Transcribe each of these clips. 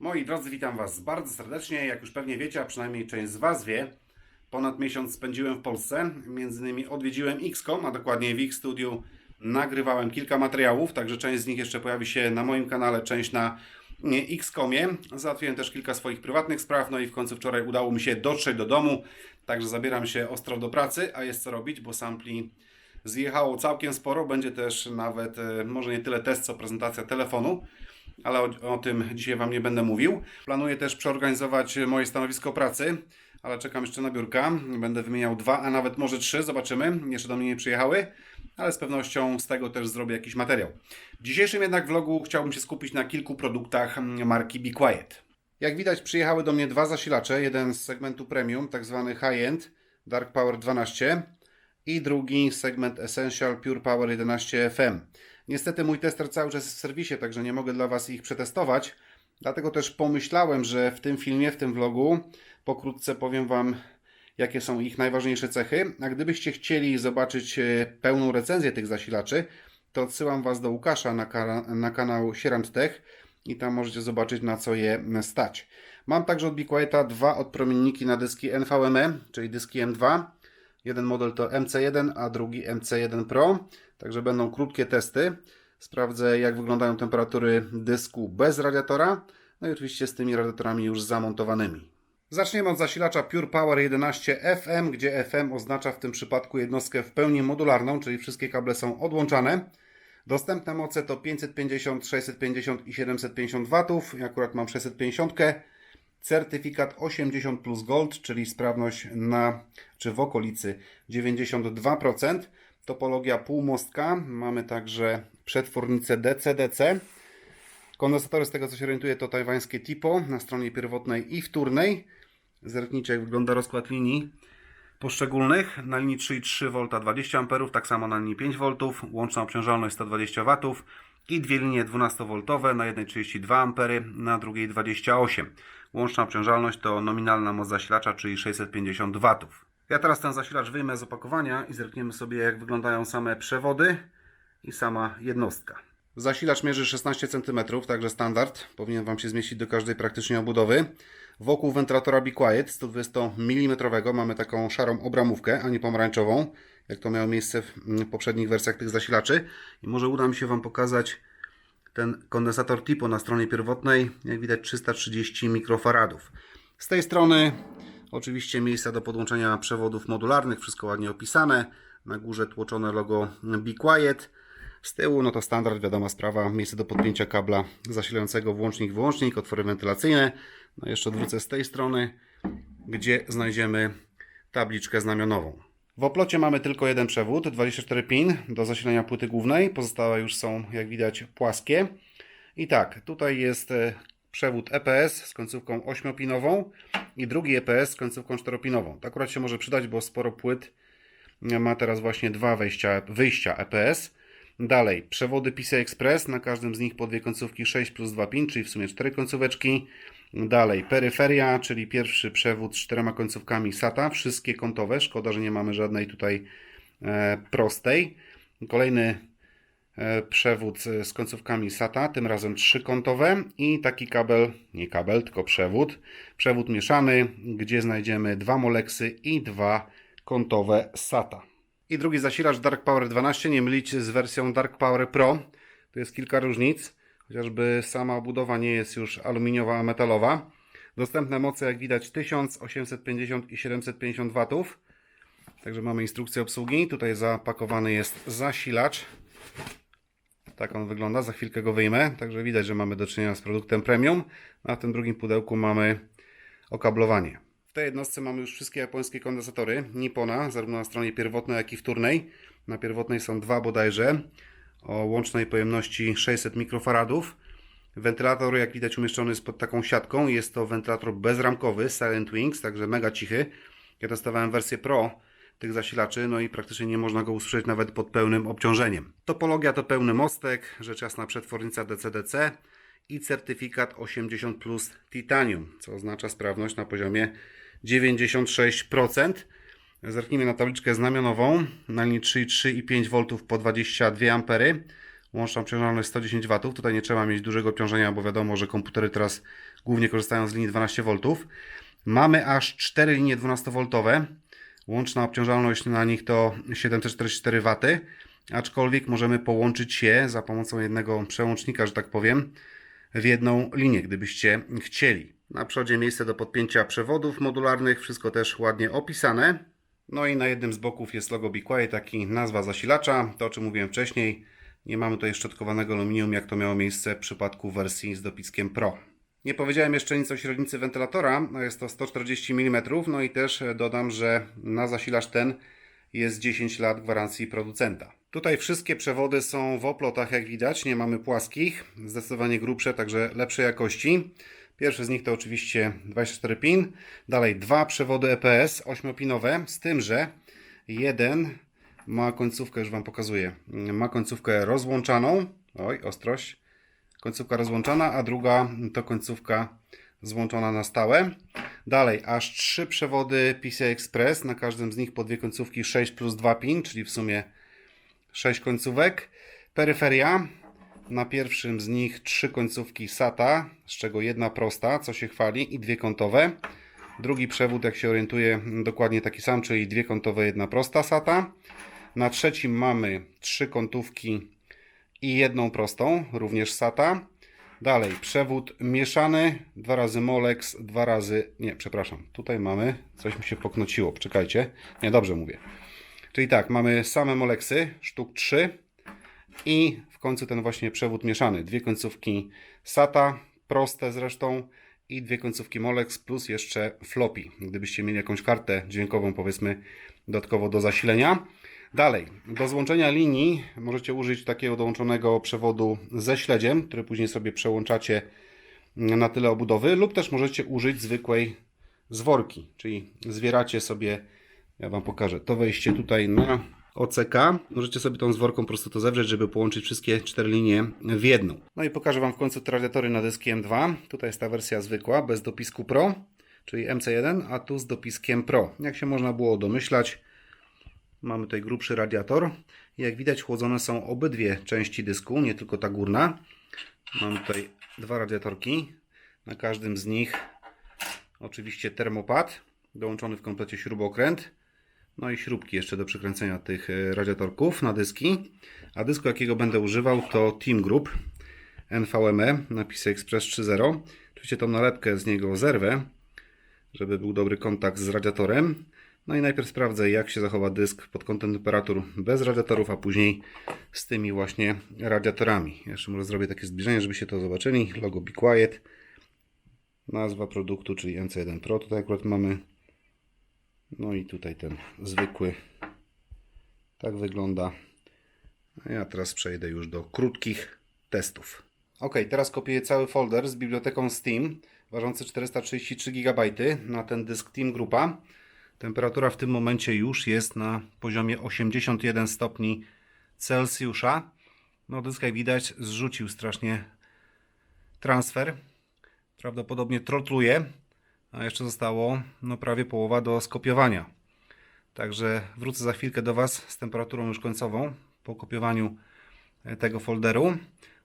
Moi drodzy, witam Was bardzo serdecznie. Jak już pewnie wiecie, a przynajmniej część z Was wie, ponad miesiąc spędziłem w Polsce. Między innymi odwiedziłem XCOM, a dokładnie w X Studiu nagrywałem kilka materiałów, także część z nich jeszcze pojawi się na moim kanale, część na XCOMie. Załatwiłem też kilka swoich prywatnych spraw, no i w końcu wczoraj udało mi się dotrzeć do domu, także zabieram się ostro do pracy, a jest co robić, bo sampli zjechało całkiem sporo. Będzie też nawet, e, może nie tyle test, co prezentacja telefonu ale o, o tym dzisiaj Wam nie będę mówił. Planuję też przeorganizować moje stanowisko pracy, ale czekam jeszcze na biurka. Będę wymieniał dwa, a nawet może trzy, zobaczymy. Jeszcze do mnie nie przyjechały, ale z pewnością z tego też zrobię jakiś materiał. W dzisiejszym jednak vlogu chciałbym się skupić na kilku produktach marki Be Quiet. Jak widać przyjechały do mnie dwa zasilacze, jeden z segmentu premium, tak zwany high-end, Dark Power 12 i drugi segment Essential Pure Power 11 FM. Niestety mój tester cały czas jest w serwisie, także nie mogę dla Was ich przetestować. Dlatego też pomyślałem, że w tym filmie, w tym vlogu pokrótce powiem Wam, jakie są ich najważniejsze cechy. A gdybyście chcieli zobaczyć e, pełną recenzję tych zasilaczy, to odsyłam Was do Łukasza na, na kanał Sierant Tech i tam możecie zobaczyć na co je stać. Mam także od Be Quieta dwa odpromienniki na dyski NVMe, czyli dyski M2. Jeden model to MC1, a drugi MC1 Pro. Także będą krótkie testy. Sprawdzę, jak wyglądają temperatury dysku bez radiatora. No i oczywiście z tymi radiatorami już zamontowanymi. Zaczniemy od zasilacza Pure Power 11 FM, gdzie FM oznacza w tym przypadku jednostkę w pełni modularną, czyli wszystkie kable są odłączane. Dostępne moce to 550, 650 i 750 W. Ja akurat mam 650. Certyfikat 80 plus Gold, czyli sprawność na czy w okolicy 92%. Topologia półmostka. Mamy także przetwornicę DC-DC. Kondensatory, z tego co się orientuję, to tajwańskie TIPO na stronie pierwotnej i wtórnej. Zerknijcie, jak wygląda rozkład linii poszczególnych. Na linii 3,3 V 20 A, tak samo na linii 5 V, łączna obciążalność 120 W i dwie linie 12V na jednej 32 A, na drugiej 28. Łączna obciążalność to nominalna moc zasilacza, czyli 650 W. Ja teraz ten zasilacz wyjmę z opakowania i zerkniemy sobie jak wyglądają same przewody i sama jednostka. Zasilacz mierzy 16 cm, także standard. Powinien Wam się zmieścić do każdej praktycznie obudowy. Wokół wentylatora Be Quiet 120 mm mamy taką szarą obramówkę, a nie pomarańczową, jak to miało miejsce w poprzednich wersjach tych zasilaczy. I może uda mi się Wam pokazać ten kondensator TIPO na stronie pierwotnej. Jak widać 330 mikrofaradów. Z tej strony oczywiście miejsca do podłączenia przewodów modularnych, wszystko ładnie opisane. Na górze tłoczone logo Be Quiet. Z tyłu, no to standard, wiadoma sprawa, miejsce do podpięcia kabla zasilającego włącznik, wyłącznik, otwory wentylacyjne. No jeszcze odwrócę z tej strony, gdzie znajdziemy tabliczkę znamionową. W oplocie mamy tylko jeden przewód, 24 pin do zasilania płyty głównej. Pozostałe już są, jak widać, płaskie. I tak, tutaj jest e, przewód EPS z końcówką 8-pinową i drugi EPS z końcówką 4-pinową. To akurat się może przydać, bo sporo płyt ma teraz właśnie dwa wejścia, wyjścia EPS. Dalej, przewody PCI Express, na każdym z nich po dwie końcówki 6 plus 2 pin, czyli w sumie 4 końcóweczki. Dalej, peryferia, czyli pierwszy przewód z czterema końcówkami SATA, wszystkie kątowe, szkoda, że nie mamy żadnej tutaj e, prostej. Kolejny e, przewód z końcówkami SATA, tym razem trzykątowe i taki kabel, nie kabel, tylko przewód, przewód mieszany, gdzie znajdziemy dwa moleksy i dwa kątowe SATA. I drugi zasilacz Dark Power 12, nie mylić z wersją Dark Power Pro. Tu jest kilka różnic, chociażby sama obudowa nie jest już aluminiowa, a metalowa. Dostępne moce jak widać 1850 i 750 W. Także mamy instrukcję obsługi. Tutaj zapakowany jest zasilacz. Tak on wygląda, za chwilkę go wyjmę. Także widać, że mamy do czynienia z produktem premium. A w tym drugim pudełku mamy okablowanie. W tej jednostce mamy już wszystkie japońskie kondensatory Nippona, zarówno na stronie pierwotnej, jak i wtórnej. Na pierwotnej są dwa bodajże o łącznej pojemności 600 mikrofaradów. Wentylator, jak widać, umieszczony jest pod taką siatką. Jest to wentylator bezramkowy Silent Wings, także mega cichy. Ja testowałem wersję Pro tych zasilaczy, no i praktycznie nie można go usłyszeć nawet pod pełnym obciążeniem. Topologia to pełny mostek, rzecz jasna przetwornica DC-DC i certyfikat 80 plus titanium, co oznacza sprawność na poziomie 96%. Zerknijmy na tabliczkę znamionową. Na linii 3,3 i 5 V po 22 A. Łączna obciążalność 110 W. Tutaj nie trzeba mieć dużego obciążenia, bo wiadomo, że komputery teraz głównie korzystają z linii 12 V. Mamy aż 4 linie 12V. Łączna obciążalność na nich to 744 W. Aczkolwiek możemy połączyć je za pomocą jednego przełącznika, że tak powiem, w jedną linię, gdybyście chcieli. Na przodzie miejsce do podpięcia przewodów modularnych, wszystko też ładnie opisane. No i na jednym z boków jest logo Be Quiet, taki nazwa zasilacza, to o czym mówiłem wcześniej. Nie mamy tutaj szczotkowanego aluminium, jak to miało miejsce w przypadku wersji z dopiskiem Pro. Nie powiedziałem jeszcze nic o średnicy wentylatora, jest to 140 mm, no i też dodam, że na zasilacz ten jest 10 lat gwarancji producenta. Tutaj wszystkie przewody są w oplotach, jak widać, nie mamy płaskich, zdecydowanie grubsze, także lepszej jakości. Pierwszy z nich to oczywiście 24 pin, dalej dwa przewody EPS 8-pinowe, z tym, że jeden ma końcówkę, już Wam pokazuję, ma końcówkę rozłączaną, oj, ostrość, końcówka rozłączana, a druga to końcówka złączona na stałe. Dalej, aż trzy przewody PCI Express, na każdym z nich po dwie końcówki 6 plus 2 pin, czyli w sumie 6 końcówek. Peryferia, na pierwszym z nich trzy końcówki SATA, z czego jedna prosta, co się chwali, i dwie kątowe. Drugi przewód, jak się orientuję, dokładnie taki sam, czyli dwie kątowe, jedna prosta SATA. Na trzecim mamy trzy kątówki i jedną prostą, również SATA. Dalej, przewód mieszany, dwa razy Molex, dwa razy, nie, przepraszam, tutaj mamy, coś mi się poknociło, czekajcie, nie, dobrze mówię. Czyli tak, mamy same Molexy, sztuk 3 i w końcu ten właśnie przewód mieszany, dwie końcówki SATA, proste zresztą i dwie końcówki Molex plus jeszcze floppy, gdybyście mieli jakąś kartę dźwiękową powiedzmy dodatkowo do zasilenia. Dalej, do złączenia linii możecie użyć takiego dołączonego przewodu ze śledziem, który później sobie przełączacie na tyle obudowy, lub też możecie użyć zwykłej zworki, czyli zwieracie sobie, ja Wam pokażę, to wejście tutaj na OCK, możecie sobie tą zworką po prostu to zewrzeć, żeby połączyć wszystkie cztery linie w jedną. No i pokażę Wam w końcu radiatory na dyski M2, tutaj jest ta wersja zwykła, bez dopisku Pro, czyli MC1, a tu z dopiskiem Pro. Jak się można było domyślać, Mamy tutaj grubszy radiator. Jak widać chłodzone są obydwie części dysku, nie tylko ta górna. Mamy tutaj dwa radiatorki. Na każdym z nich oczywiście termopad, dołączony w komplecie śrubokręt. No i śrubki jeszcze do przykręcenia tych e, radiatorków na dyski. A dysku jakiego będę używał to Team Group NVMe napisy Express 3.0. Oczywiście tą nalepkę z niego zerwę, żeby był dobry kontakt z radiatorem. No i najpierw sprawdzę, jak się zachowa dysk pod kątem temperatur bez radiatorów, a później z tymi właśnie radiatorami. Jeszcze może zrobię takie zbliżenie, żebyście to zobaczyli. Logo Be Quiet. Nazwa produktu, czyli MC1 Pro. Tutaj akurat mamy. No i tutaj ten zwykły. Tak wygląda. A ja teraz przejdę już do krótkich testów. Ok, teraz kopiuję cały folder z biblioteką Steam, ważący 433 GB na ten dysk Team Grupa. Temperatura w tym momencie już jest na poziomie 81 stopni Celsjusza. No dysk jak widać zrzucił strasznie transfer. Prawdopodobnie trotluje, a jeszcze zostało no, prawie połowa do skopiowania. Także wrócę za chwilkę do Was z temperaturą już końcową po kopiowaniu e, tego folderu.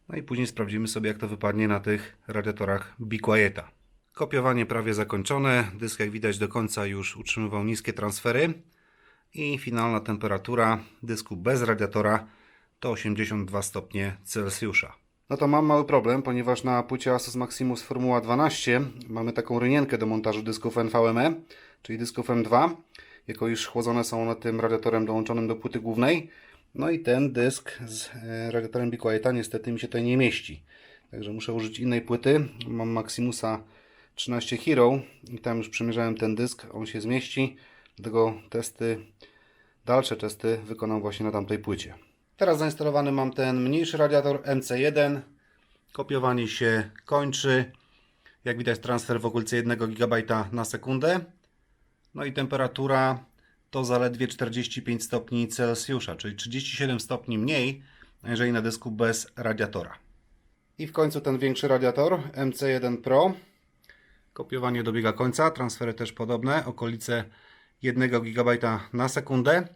No i później sprawdzimy sobie jak to wypadnie na tych radiatorach Be Quieta. Kopiowanie prawie zakończone. Dysk jak widać do końca już utrzymywał niskie transfery. I finalna temperatura dysku bez radiatora to 82 stopnie Celsjusza. No to mam mały problem, ponieważ na płycie Asus Maximus Formuła 12 mamy taką rynienkę do montażu dysków NVMe, czyli dysków M2, jako iż chłodzone są one tym radiatorem dołączonym do płyty głównej. No i ten dysk z e, radiatorem Be Quieta niestety mi się tutaj nie mieści. Także muszę użyć innej płyty. Mam Maximusa 13 Hero i tam już przemierzałem ten dysk, on się zmieści. Dlatego testy, dalsze testy wykonam właśnie na tamtej płycie. Teraz zainstalowany mam ten mniejszy radiator MC1. Kopiowanie się kończy. Jak widać transfer w okolicy 1 GB na sekundę. No i temperatura to zaledwie 45 stopni Celsjusza, czyli 37 stopni mniej, jeżeli na dysku bez radiatora. I w końcu ten większy radiator MC1 Pro. Kopiowanie dobiega końca, transfery też podobne, okolice 1 GB na sekundę,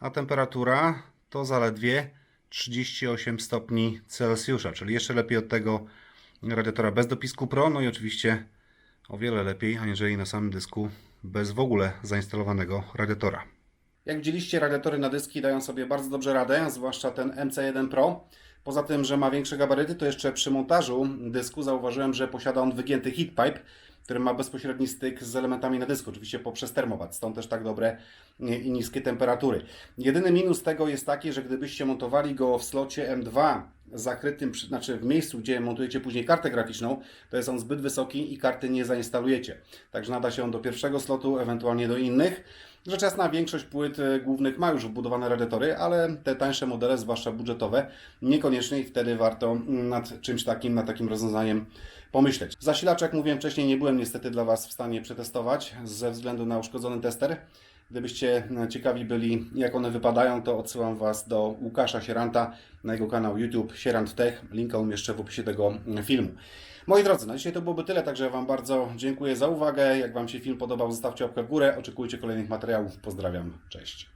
a temperatura to zaledwie 38 stopni Celsjusza, czyli jeszcze lepiej od tego radiatora bez dopisku Pro, no i oczywiście o wiele lepiej, aniżeli na samym dysku bez w ogóle zainstalowanego radiatora. Jak widzieliście, radiatory na dyski dają sobie bardzo dobrze radę, zwłaszcza ten MC1 Pro. Poza tym, że ma większe gabaryty, to jeszcze przy montażu dysku zauważyłem, że posiada on wygięty heat pipe, który ma bezpośredni styk z elementami na dysku, oczywiście poprzez termowat, stąd też tak dobre i niskie temperatury. Jedyny minus tego jest taki, że gdybyście montowali go w slocie M2 zakrytym, znaczy w miejscu, gdzie montujecie później kartę graficzną, to jest on zbyt wysoki i karty nie zainstalujecie. Także nada się on do pierwszego slotu, ewentualnie do innych. Rzecz jasna, większość płyt e, głównych ma już wbudowane radiatory, ale te tańsze modele, zwłaszcza budżetowe, niekoniecznie i wtedy warto mm, nad czymś takim, nad takim rozwiązaniem pomyśleć. Zasilacz, jak mówiłem wcześniej, nie byłem niestety dla Was w stanie przetestować ze względu na uszkodzony tester. Gdybyście ciekawi byli, jak one wypadają, to odsyłam Was do Łukasza Sieranta na jego kanał YouTube Sierant Tech. Linka umieszczę w opisie tego filmu. Moi drodzy, na dzisiaj to byłoby tyle, także Wam bardzo dziękuję za uwagę. Jak Wam się film podobał, zostawcie łapkę w górę. Oczekujcie kolejnych materiałów. Pozdrawiam. Cześć.